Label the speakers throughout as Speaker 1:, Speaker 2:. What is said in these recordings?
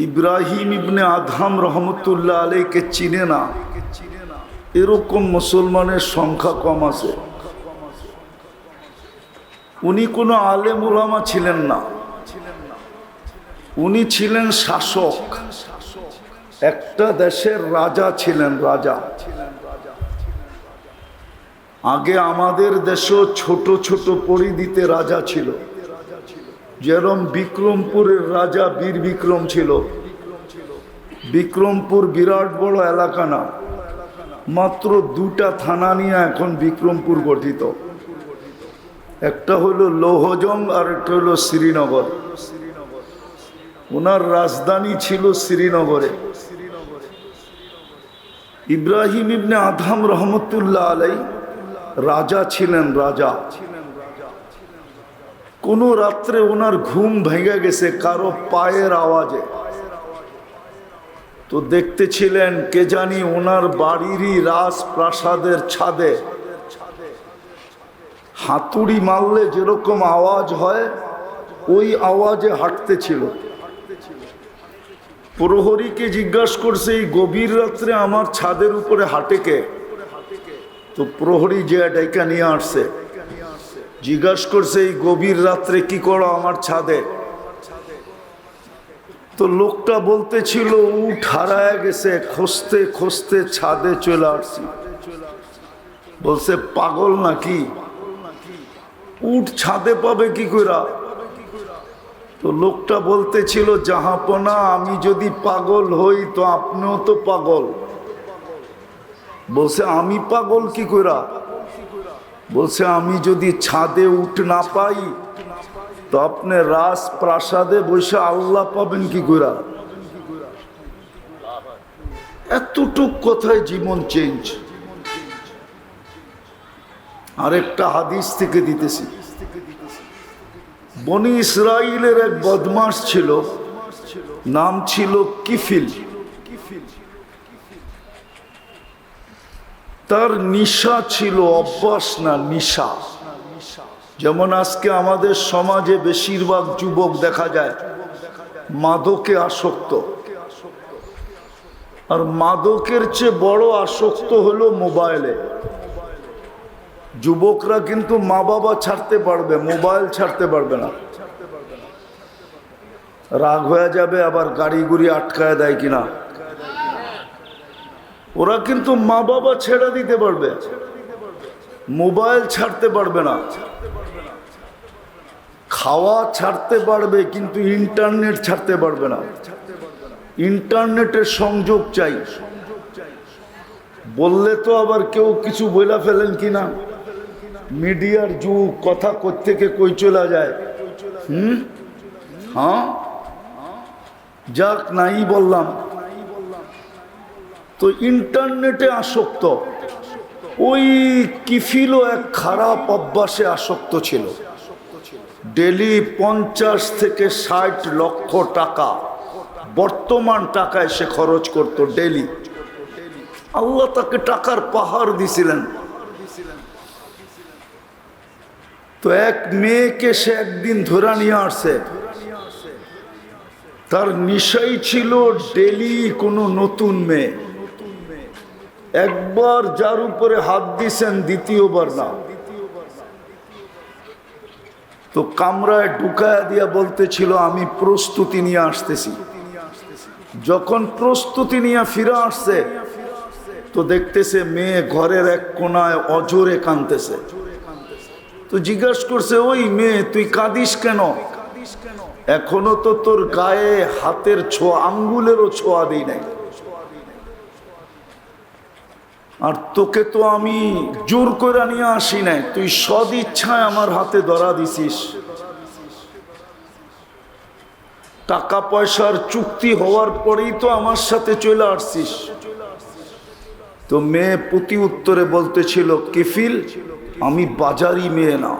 Speaker 1: ইব্রাহিম ইবনে Adham রহমতুল্লাহ আলীকে চিনে না। এরকম মুসলমানের সংখ্যা কম আছে। উনি কোনো আলেম ওলামা ছিলেন না। উনি ছিলেন শাসক। একটা দেশের রাজা ছিলেন রাজা। আগে আমাদের দেশও ছোট ছোট পরিধিতে রাজা ছিল। যেরম বিক্রমপুরের রাজা বীর বিক্রম ছিল। বিক্রমপুর বিরাট বড় এলাকা না। মাত্র দুটা থানা নিয়ে এখন বিক্রমপুর গঠিত। একটা হলো লৌহজং আর একটা হলো শ্রীনগর। ওনার রাজধানী ছিল শ্রীনগরে। ইব্রাহিম ইবনে আধাম রহমতুল্লাহ আলাই রাজা ছিলেন রাজা। কোনো রাত্রে ওনার ঘুম ভেঙে গেছে, কারও পায়ের আওয়াজে। তো দেখতেছিলেন কে জানি ওনার বাড়িরই রাজপ্রাসাদের ছাদে। হাতুড়ি মারলে যেরকম আওয়াজ হয়, ওই আওয়াজে হাঁটতেছিল। প্রহরীকে জিজ্ঞাসা করছে, এই গভীর রাত্রে আমার ছাদের উপরে হাঁটে কে? তো প্রহরী যে ডাইকা নিয়ে আসছে জিজ্ঞাসা করছে, এই গভীর রাত্রে কি করো আমার ছাদে? তো লোকটা বলতেছিল, উঠ, হারায় গেছে, খুঁজতে খুঁজতে ছাদে চলে আসছি। বলছে, পাগল নাকি? উঠ, ছাদে পাবে কি কইরা? তো লোকটা বলতেছিল, জাহাপনা, আমি যদি পাগল হই তো আপনিও তো পাগল। বলছে, আমি পাগল কি কইরা? বলছে, আমি যদি ছাদে উঠ না পাই, তো আপনি রাজ প্রাসাদে বসে আল্লাহ পাবেন কি কইরা এতটুক কথায় জীবন চেঞ্জ আরেকটা হাদিস থেকে দিতেছি। বনি ইসরায়েলের এক বদমাস ছিল, নাম ছিল কিফিল কিফিল। তার নিশা ছিল অভ্যাস না নিশা। যেমন আজকে আমাদের সমাজে বেশিরভাগ যুবক দেখা যায়, মাদকে আসক্ত। আর মাদকের চেয়ে বড় আসক্ত হলো মোবাইলে। যুবকরা কিন্তু মা বাবা ছাড়তে পারবে, মোবাইল ছাড়তে পারবে না। রাগ হয়ে যাবে, আবার গাড়ি গুড়ি আটকায় দেয় কিনা। ওরা কিন্তু মা বাবা ছেড়ে দিতে পারবে। মোবাইল ছাড়তে পারবে না। খাওয়া ছাড়তে পারবে, কিন্তু ইন্টারনেট ছাড়তে পারবে না। ইন্টারনেটের সংযোগ চাই। বললে তো আবার কেউ কিছু বইলা ফেলেন কি না? মিডিয়ার যুগ, কথা থেকে কই চলে যায়? হুম? হ্যাঁ? যাক, নাই বললাম। তো ইন্টারনেটে আসক্ত। ওই কিফিলও এক খারাপ অভ্যাসে আসক্ত ছিল। ডেলি পঞ্চাশ থেকে ষাট লক্ষ টাকা বর্তমান টাকায় সে খরচ করত ডেলি। আল্লাহ তাকে টাকার পাহাড় দিছিলেন। তো এক মেয়েকে সে একদিন ধরা নিয়ে আসছে। তার নিশাই ছিল ডেলি কোনো নতুন মেয়ে। একবার যার উপরে হাত দিছেন দ্বিতীয়বার না। তো কামরায় ঢুকায়া দিয়া বলতেছিল, আমি প্রস্তুতি নিয়ে আসতেছি। যখন প্রস্তুতি নিয়ে ফিরে আসছে, তো দেখতেছে মেয়ে ঘরের এক কোনায় অজরে কানতেছে তো জিজ্ঞাসা করছে, ওই মেয়ে, তুই কাঁদিস কেন? এখনও তো তোর গায়ে হাতের ছোঁয়া, আঙ্গুলেরও ছোঁয়া দিই নাই। আর তোকে তো আমি জোর করে নিয়ে আসি নাই। তুই সদ ইচ্ছায় আমার হাতে ধরা দিছিস। টাকা পয়সার চুক্তি হওয়ার পরেই তো আমার সাথে চলে আসছিস। তো মেয়ে প্রতি উত্তরে বলতেছিল, কেফিল, আমি বাজারি মেয়ে না।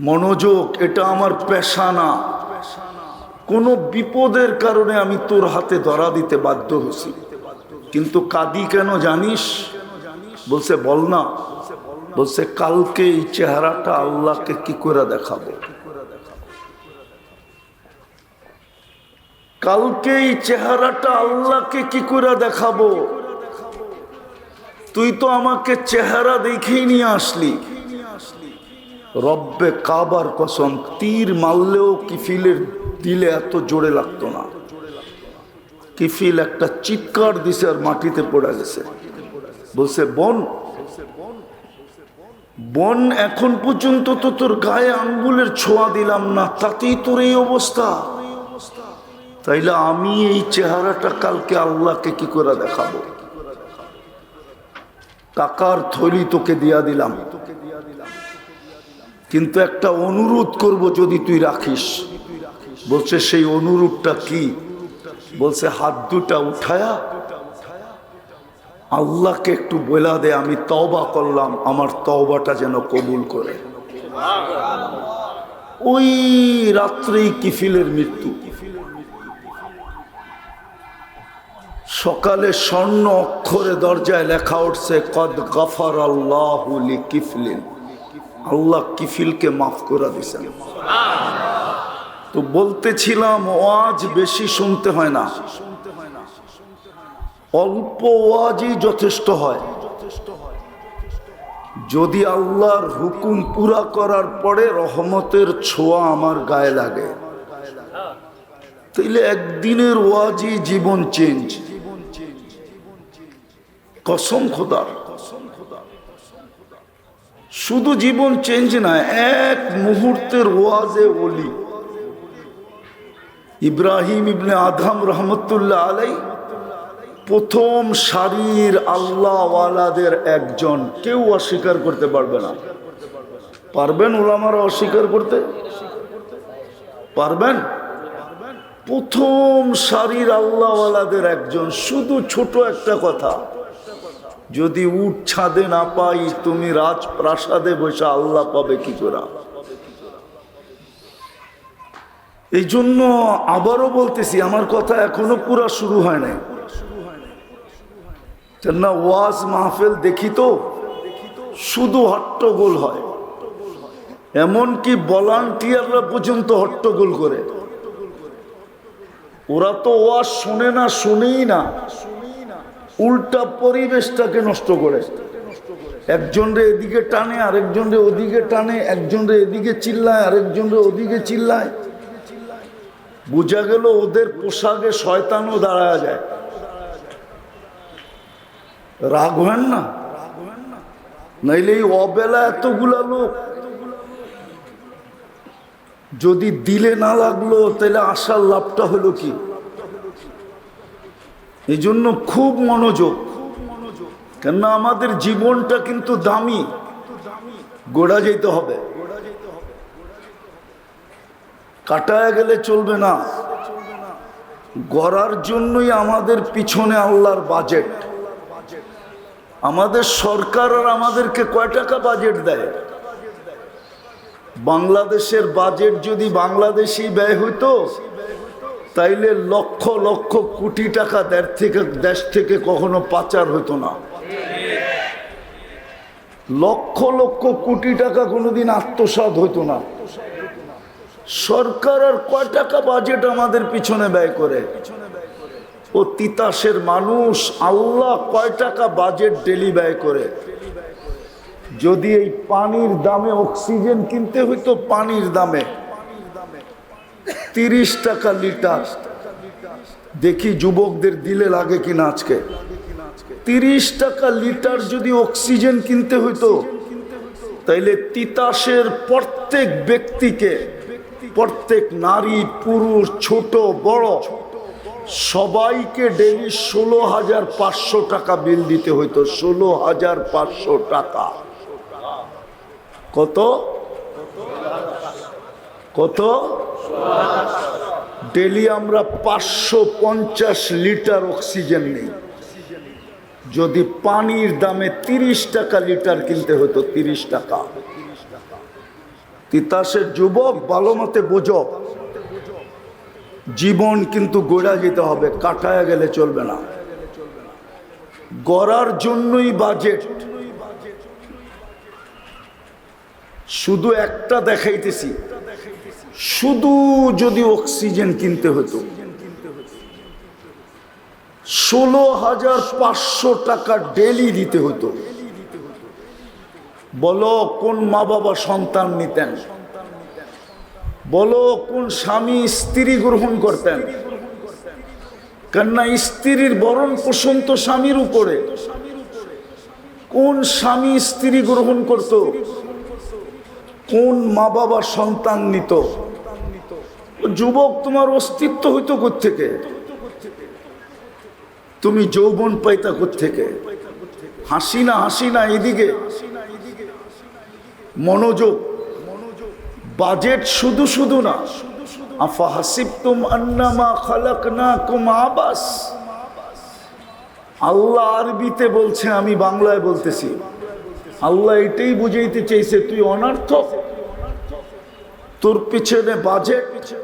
Speaker 1: মনোযোগ, এটা আমার পেশা না। কোনো বিপদের কারণে আমি তোর হাতে ধরা দিতে বাধ্য হয়েছি। কিন্তু কাদি কেন জানিস? বলছে, বল না। বলছে, কালকে এই চেহারাটা আল্লাহকে কি করে দেখাবো? কালকে এই চেহারাটা আল্লাহকে কি করে দেখাবো? তুই তো আমাকে চেহারা দেখেই নিয়ে আসলি। রব্বে কাবার কসম, তীর মারলেও কিফিলের দিলে এত জোরে লাগতো না। কিফিল একটা চিৎকার দিছে আর মাটিতে পড়ে গেছে। বলছে, বন বন, এখন পর্যন্ত তো তোর গায়ে আঙ্গুলের ছোঁয়া দিলাম না, তাতেই তোর এই অবস্থা। তাইলে আমি এই চেহারাটা কালকে আল্লাহকে কি করে দেখাবো? টাকার থলি তোকে দিয়া দিলাম। কিন্তু একটা অনুরোধ করব যদি তুই রাখিস। বলছে, সেই অনুরোধটা কি? বলছে, হাত দুটা উঠায়া, আল্লাহকে একটু বলা দে, আমি তওবা করলাম, আমার তওবাটা যেন কবুল করে। ওই রাত্রেই কিফিলের মৃত্যু। সকালে স্বর্ণ অক্ষরে দরজায় লেখা উঠছে, কদ গফর আল্লাহ কিফলিন আল্লাহ কিফিলকে মাফ করে দিছেন। তো বলতেছিলাম, ওয়াজ বেশি শুনতে হয় না। অল্প ওয়াজই যথেষ্ট হয়। যদি আল্লাহর হুকুম পুরা করার পরে রহমতের ছোঁয়া আমার গায়ে লাগে, তাইলে একদিনের ওয়াজই জীবন চেঞ্জ। কসম খোদার। শুধু জীবন চেঞ্জ না, এক মুহূর্তের ওয়াজে ওলি ইব্রাহিম ইবনে আধাম রহমতুল্লাহ আলাই প্রথম সারির আল্লাহওয়ালাদের একজন। কেউ অস্বীকার করতে পারবে না। পারবেন ওলামারা অস্বীকার করতে? পারবেন? প্রথম সারির আল্লাহওয়ালাদের একজন। শুধু ছোট একটা কথা। যদি উঠ ছাদে না পাই, তুমি রাজপ্রাসাদে বসে আল্লাহ পাবে কি করে? এই জন্য আবারও বলতেছি, আমার কথা এখনও পুরা শুরু হয় নাই। না ওয়াজ মাহফিল দেখি তো শুধু হট্টগোল হয়। এমনকি ভলান্টিয়াররা পর্যন্ত হট্টগোল করে। ওরা তো ওয়াজ শোনে না, শুনেই না। উল্টা পরিবেশটাকে নষ্ট করে। একজন রে এদিকে টানে, আরেকজন রে ওদিকে টানে, একজন রে এদিকে চিল্লায়, আরেকজন রে ওদিকে চিল্লায়। বোঝা গেল ওদের পোশাকে শয়তানও দাঁড়ায় যায়। রাগ হেন না? নাইলে এই অবেলা এতগুলা লোক যদি দিলে না লাগল, তাহলে আসার লাভটা হলো কি? এই জন্য খুব মনোযোগ। কেননা আমাদের জীবনটা কিন্তু দামি। গোড়া যেতে হবে। কাটায় গেলে চলবে না। গড়ার জন্যই আমাদের পিছনে আল্লাহর বাজেট আমাদের সরকার আর আমাদেরকে কয় টাকা বাজেট দেয়? বাংলাদেশের বাজেট যদি বাংলাদেশি ব্যয় হইতো, তাইলে লক্ষ লক্ষ কোটি টাকা দেশ থেকে দেশ থেকে কখনো পাচার হতো না। লক্ষ লক্ষ কোটি টাকা কোনোদিন আত্মসাত হতো না। সরকার আর কয় টাকা বাজেট আমাদের পিছনে ব্যয় করে? ও তিতাসের মানুষ, আল্লাহ কয় টাকা বাজেট ডেলি ব্যয় করে? যদি এই পানির দামে অক্সিজেন কিনতে হইতো, পানির দামে। তিরিশ টাকা লিটার দেখি যুবকদের দিলে লাগে কিনা আজকে? তিরিশ টাকা লিটার যদি অক্সিজেন কিনতে হইতো, তাইলে তিতাসের প্রত্যেক ব্যক্তিকে প্রত্যেক নারী, পুরুষ, ছোট, বড়, সবাইকে ডেলি ষোলো হাজার পাঁচশো টাকা বিল দিতে হইতো। ষোলো হাজার পাঁচশো টাকা। কত? কত? ডেলি আমরা পাঁচশো পঞ্চাশ লিটার অক্সিজেন নেই। যদি পানির দামে তিরিশ টাকা লিটার কিনতে হতো তিরিশ টাকা। তিতাসের যুবক ভালো মতে বোঝক জীবন কিন্তু গোড়া যেতে হবে, কাটায় গেলে চলবে না। গড়ার জন্যই বাজেট শুধু একটা দেখাইতেছি, শুধু যদি অক্সিজেন কিনতে হতো। ষোলো হাজার পাঁচশো টাকা ডেলি দিতে হতো। বলো কোন মা বাবা সন্তান নিতেন। বলো কোন স্বামী স্ত্রী গ্রহণ করতেন। কেননা স্ত্রীর বরণ পোষণ তো স্বামীর উপরে। কোন স্বামী স্ত্রী গ্রহণ করত। কোন মা বাবা সন্তান নিত। যুবক, তোমার অস্তিত্ব হইতো থেকে তুমি যৌবন পাইতা থেকে হাসি না হাসি না এদিকে। মনোযোগ। বাজেট শুধু শুধু না। আল্লাহ আরবিতে বলছে, আমি বাংলায় বলতেছি। আল্লাহ এটাই বুঝাইতে চাইছে, তুই অনার্থক। তোর পিছনে বাজেট।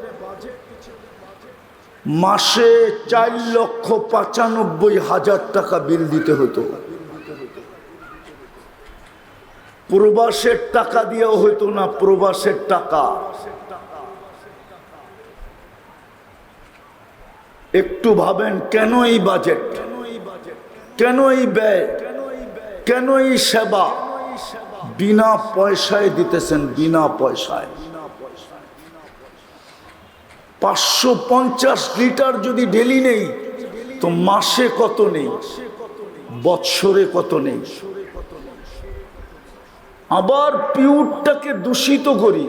Speaker 1: মাসে চার লক্ষ পঁচানব্বই হাজার টাকা বিল দিতে হতো। প্রবাসের টাকা দিয়েও হইতো না, প্রবাসের টাকা। একটু ভাবেন কেন এই বাজেট? কেন এই ব্যয়? কেন এই সেবা? বিনা পয়সায় দিতেছেন, বিনা পয়সায়। পাঁচশো পঞ্চাশ লিটার যদি ডেলি নেই, তো মাসে কত নেই? বৎসরে কত নেই? আবার পিউরটাকে দূষিত করি।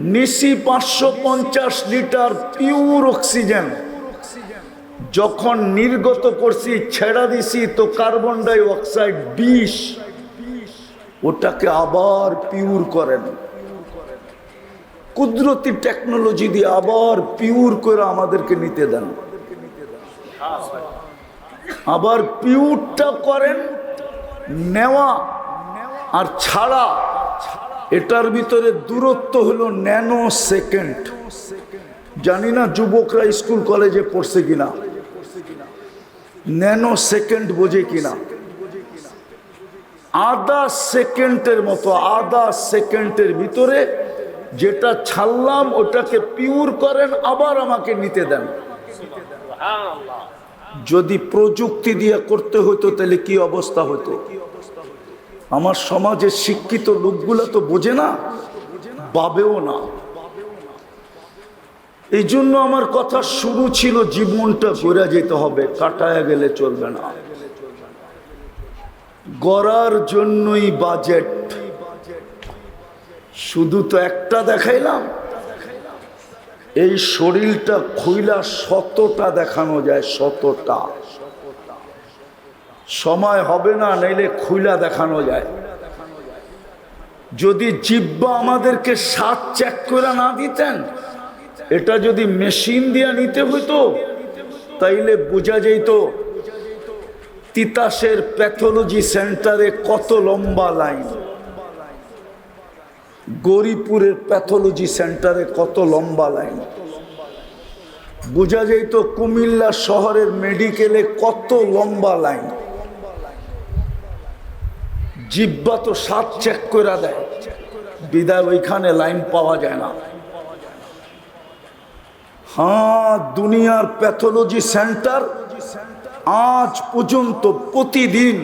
Speaker 1: নিশি পাঁচশো পঞ্চাশ লিটার পিউর অক্সিজেন। যখন নির্গত করছি, ছেড়া দিছি, তো কার্বন ডাই অক্সাইড বিষ। ওটাকে আবার পিউর করেন। কুদরতি টেকনোলজি দিয়ে আবার পিউর করে আমাদেরকে নিতে দেন। আবার পিউরটা করেন, নেওয়া আর ছাড়া এটার ভিতরে দূরত্ব হলো ন্যানো সেকেন্ড। জানি না যুবকরা স্কুল, কলেজে পড়ছে কিনা। ন্যানো সেকেন্ড বোঝে কিনা। আধা সেকেন্ডের মতো, আধা সেকেন্ডের ভিতরে যেটা ছাড়লাম, ওটাকে পিউর করেন, আবার আমাকে নিতে দেন। যদি প্রযুক্তি দিয়ে করতে হতো তাহলে কি অবস্থা হতো আমার সমাজের শিক্ষিত লোকগুলো তো বোঝে না পাবেও না। এই জন্য আমার কথা শুরু ছিল, জীবনটা ঘুরে যেতে হবে, কাটায় গেলে চলবে না। গড়ার জন্যই বাজেট। শুধু তো একটা দেখাইলাম, এই শরীরটা খুইলা শতটা দেখানো যায়, শতটা। সময় হবে না, নাইলে খুইলা দেখানো যায়। যদি জিব্বা আমাদেরকে সাত চেক করে না দিতেন, এটা যদি মেশিন দিয়ে নিতে হইতো, তাইলে বোঝা যেত তিতাসের প্যাথোলজি সেন্টারে কত লম্বা লাইন। গরিপুরের প্যাথোলজি সেন্টারে কত লম্বা লাইন। বোঝা যেত কুমিল্লা শহরের মেডিকেলে কত লম্বা লাইন। জিব্বা তো সাত চেক করে দেয়। বিদায় ওইখানে লাইন পাওয়া যায় না। হ্যাঁ দুনিয়ার প্যাথোলজি সেন্টার আজ পর্যন্ত প্রতিদিন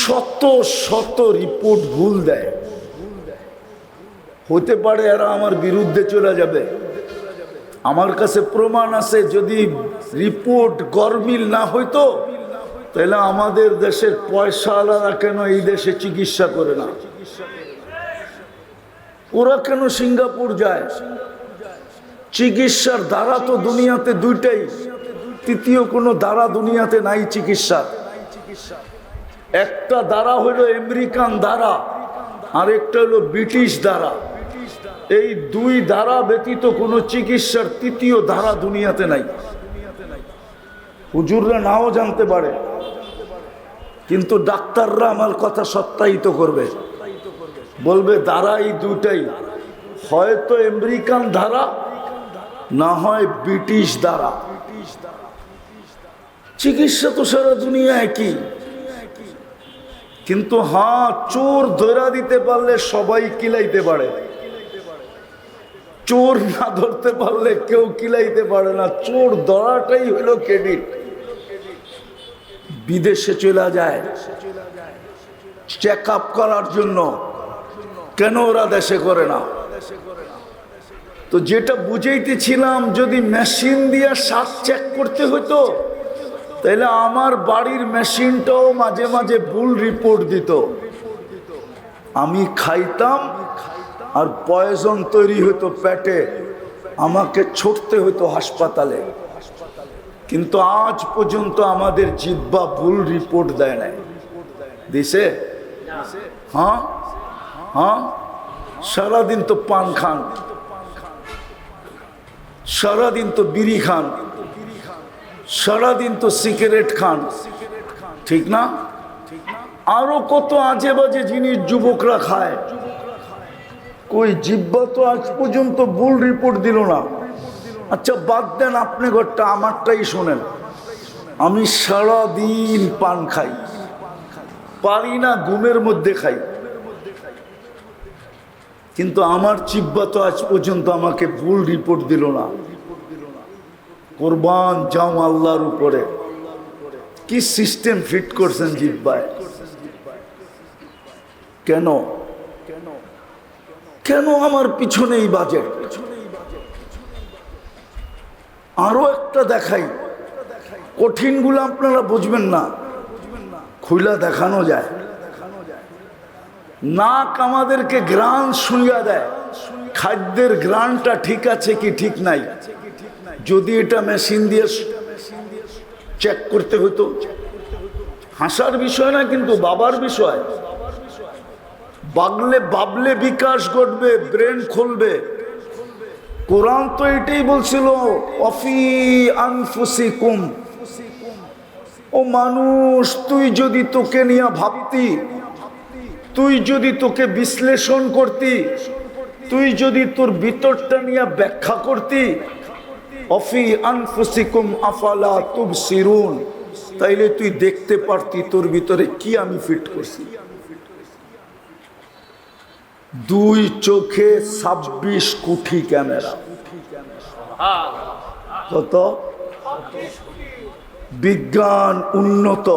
Speaker 1: শত শত রিপোর্ট ভুল দেয়। হতে পারে এরা আমার বিরুদ্ধে চলে যাবে। আমার কাছে প্রমাণ আছে, যদি রিপোর্ট গরমিল না হইতো তাহলে আমাদের দেশের পয়সা আলাদা কেন? এই দেশে চিকিৎসা করে না। ওরা কেন সিঙ্গাপুর যায়? চিকিৎসার দ্বারা তো দুনিয়াতে দুইটাই। তৃতীয় কোনো দ্বারা দুনিয়াতে নাই চিকিৎসা। একটা দ্বারা হলো আমেরিকান দ্বারা আর একটা হলো ব্রিটিশ দ্বারা। এই দুই দ্বারা ব্যতীত কোনো চিকিৎসার তৃতীয় ধারা দুনিয়াতে নাই। হুজুররা নাও জানতে পারে। কিন্তু ডাক্তাররা আমার কথা সত্যায়িত করবে। বলবে দ্বারা এই দুটাই হয়তো আমেরিকান ধারা, না হয় ব্রিটিশ দ্বারা চিকিৎসা তো সারা দুনিয়া একই। কিন্তু হ্যাঁ চোর ধরা দিতে পারলে সবাই কিলাইতে পারে। চোর না ধরতে পারলে কেউ কিলাইতে পারে না। চোর ধরাটাই হলো ক্রেডিট। বিদেশে চলে যায়। চেক আপ করার জন্য। কেন ওরা দেশে করে না? তো যেটা বুঝাইতেছিলাম, যদি মেশিন দিয়ে শ্বাস চেক করতে হতো তাহলে আমার বাড়ির মেশিনটাও মাঝে মাঝে ভুল রিপোর্ট দিত। আমি খাইতাম আর পয়জন তৈরি হতো পেটে, আমাকে ছুটতে হতো হাসপাতালে। কিন্তু আজ পর্যন্ত আমাদের জিব্বা ভুল রিপোর্ট দেয় নাই। দিছে? হ্যাঁ? হ্যাঁ? সারাদিন তো পান খান। সারাদিন তো বিড়ি খান। সারাদিন তো সিগারেট খান। ঠিক না? আরও কত আজে বাজে জিনিস যুবকরা খায়। কই, জিব্বা তো আজ পর্যন্ত ভুল রিপোর্ট দিল না। আচ্ছা বাদ দেন আপনি ঘরটা, আমারটাই শোনেন। আমি সারাদিন পান খাই। পারি না ঘুমের মধ্যে খাই। কিন্তু আমার চিব্বা তো আজ পর্যন্ত আমাকে ভুল রিপোর্ট দিল না। কোরবান যাও আল্লাহর উপরে। কি সিস্টেম ফিট করছেন জিব্বায়? কেন? কেন? আমার পিছনে এই বাজেট আরও একটা দেখাই। কঠিনগুলো আপনারা বুঝবেন না। খুইলা দেখানো যায়। নাক আমাদেরকে গ্রান শুনিয়া দেয়। খাদ্যের গ্রানটা ঠিক আছে কি ঠিক নাই? যদি এটা মেশিন দিয়ে চেক করতে হতো হাসার বিষয় না, কিন্তু বাবার বিষয়। বাগলে বাবলে বিকাশ ঘটবে, ব্রেন খুলবে। কোরআন তো এটাই বলছিল, অফি আনফুসিকুম। ও মানুষ, তুই যদি তোকে নিয়ে ভাবতি, তুই যদি তোকে বিশ্লেষণ করতি, তুই যদি তোর ভিতরটা নিয়ে ব্যাখ্যা করতি, অফি আনফুসিকুম আফালা তুব সিরুন তাইলে তুই দেখতে পারতি তোর ভিতরে কি আমি ফিট করছি। দুই চোখে ছাব্বিশ কোটি ক্যামেরা। কত? বিজ্ঞান উন্নত,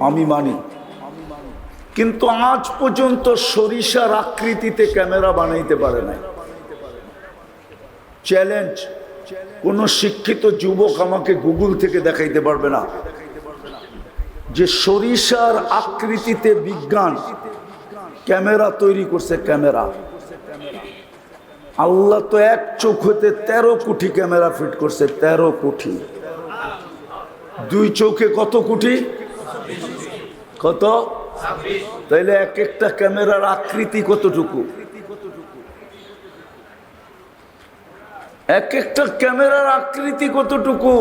Speaker 1: আমি মানি। কিন্তু আজ পর্যন্ত সরিষার আকৃতিতে ক্যামেরা বানাইতে পারে নাই। চ্যালেঞ্জ, কোন শিক্ষিত যুবক আমাকে গুগল থেকে দেখাইতে পারবে না। যে সরিষার আকৃতিতে বিজ্ঞান ক্যামেরা তৈরি করছে ক্যামেরা। আল্লাহ তো এক চোখ হতে তেরো কোটি ক্যামেরা ফিট করছে, তেরো কোটি। দুই চোখে কত কোটি? কত? তাইলে এক একটা ক্যামেরার আকৃতি কতটুকু? এক একটা ক্যামেরার আকৃতি কতটুকু?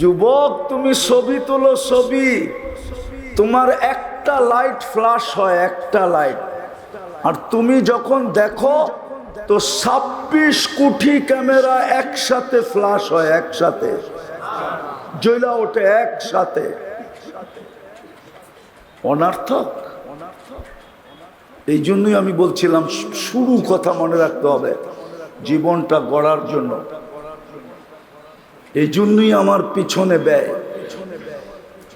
Speaker 1: যুবক, তুমি ছবি তোলো ছবি। তোমার একটা লাইট ফ্লাশ হয়, একটা লাইট আর তুমি যখন দেখো, তো ছাব্বিশ কোটি ক্যামেরা একসাথে ফ্লাশ হয়, একসাথে। জৈলা ওঠে, একসাথে। অনার্থক। এই জন্যই আমি বলছিলাম, শুরু কথা মনে রাখতে হবে, জীবনটা গড়ার জন্য। এই জন্যই আমার পিছনে ব্যয়।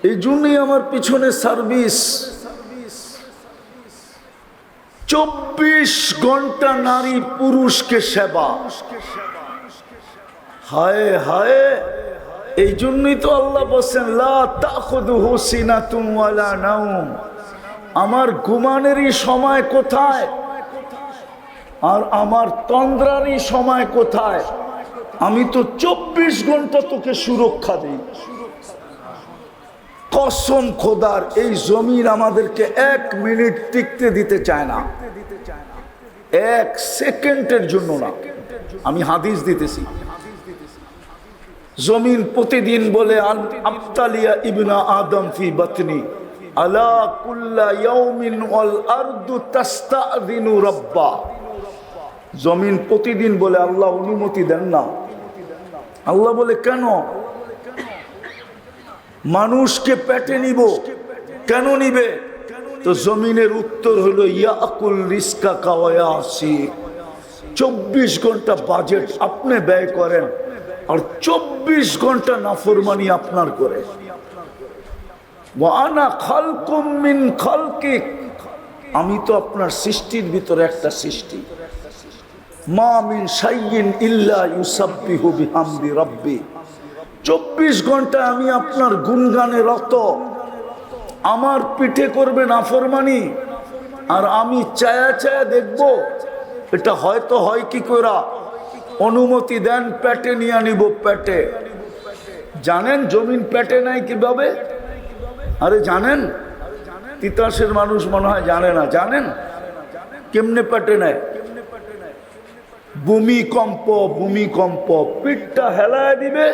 Speaker 1: এই জন্যই আমার পিছনে সার্ভিস। চব্বিশ ঘণ্টা নারী পুরুষকে সেবা। হায় হায় এই জন্যই তো আল্লাহ বলছেন আমার ঘুমানেরই সময় কোথায়? আর আমার তন্দ্রারই সময় কোথায়? আমি তো চব্বিশ ঘণ্টা তোকে সুরক্ষা দিই। কসম খোদার, এই জমিন আমাদেরকে এক মিনিট টিকতে দিতে চায় না। এক সেকেন্ডের জন্য না। আমি হাদিস দিতেছি। জমিন প্রতিদিন বলে আবতালিয়া ইবনা আদম ফি বাতনি, আলা কুল্লা ইয়াউমিন ওয়াল আরদু তাস্তাযিনু রাব্বা। জমিন প্রতিদিন বলে, আল্লাহ অনুমতি দেন না। আল্লাহ বলে, কেন? মানুষকে পেটে নিব। কেন নিবে? তো জমিনের উত্তর হলো, ইয়াকুল রিস্কা কাওয়া চব্বিশ ঘণ্টা বাজেট আপনি ব্যয় করেন, আর চব্বিশ ঘণ্টা নাফরমানি আপনার করে। আমি তো আপনার সৃষ্টির ভিতরে একটা সৃষ্টি। মা মিন সাইয়িন ইল্লা ইউসাব্বিহু বিহামদি রাব্বি। চব্বিশ ঘণ্টা আমি আপনার গুনগানে রত আমার পিঠে করবে নাফরমানি। আর আমি চায়া চায়া দেখব। এটা হয়তো হয় কি করা অনুমতি দেন প্যাটে নিয়ে নিব প্যাটে জানেন জমিন প্যাটে নাই কীভাবে? আরে জানেন? তিতাসের মানুষ মনে হয় জানে না। জানেন? কেমনে প্যাটে নেয়? ভূমিকম্প ভূমিকম্প, পিঠটা হেলায় দিবে।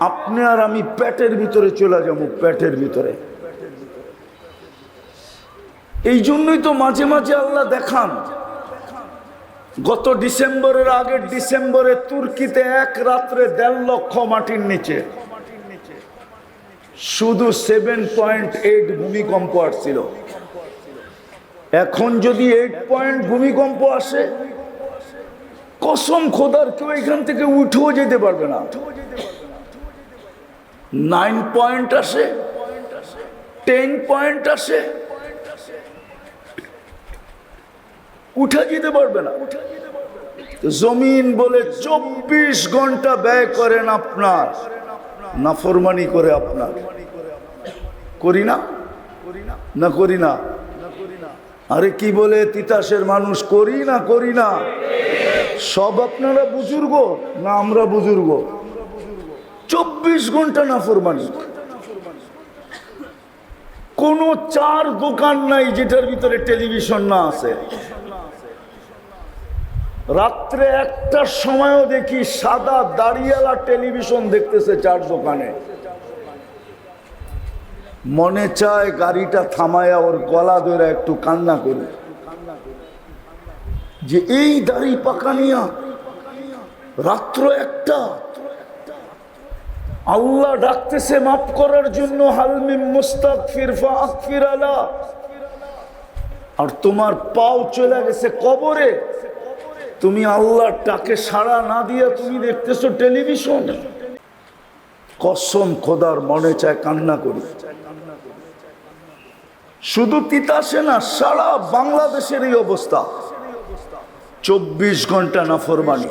Speaker 1: আপনি আর আমি পেটের ভিতরে চলে যাব, পেটের ভিতরে। এই জন্যই তো মাঝে মাঝে আল্লাহ দেখান। গত ডিসেম্বরের আগের ডিসেম্বরে তুর্কিতে এক রাত্রে দেড় লক্ষ মাটির নিচে। শুধু সেভেন পয়েন্ট এইট ভূমিকম্প আসছিল। এখন যদি এইট পয়েন্ট ভূমিকম্প আসে, কসম খোদার কেউ এখান থেকে উঠেও যেতে পারবে না। নাইন পয়েন্ট আসে, টেন পয়েন্ট আসে। উঠে যেতে পারবে না। জমিন বলে চব্বিশ ঘণ্টা ব্যয় করেন আপনার না নাফরমানি করে আপনার। করি না? না করি না? আরে কি বলে তিতাসের মানুষ, করি না করি না? সব আপনারা বুজুর্গ, না আমরা বুজুর্গ? চব্বিশ ঘণ্টা নাফরমানি কোন চার দোকান নাই যেটার ভিতরে টেলিভিশন না আছে। রাত্রে একটার সময়ও দেখি সাদা দাঁড়িয়ালা টেলিভিশন দেখতেছে চার দোকানে। মনে চায় গাড়িটা থামায়া ওর গলা ধরে একটু কান্না করি। যে এই দাড়ি পাকানিয়া, রাত্র একটা আল্লাহ ডাকতেছে, মাফ করার জন্য হালমিম মুস্তাক ফিরফা আকফির আলা। আর তোমার পাও চলে গেছে কবরে। তুমি আল্লাহর টাকে সাড়া না দিয়ে তুমি দেখতেছো টেলিভিশন। কসম খোদার মনে চায় কান্না করি। শুধু তিতাসে না, সারা বাংলাদেশের এই অবস্থা। চব্বিশ ঘণ্টা না ফরমানি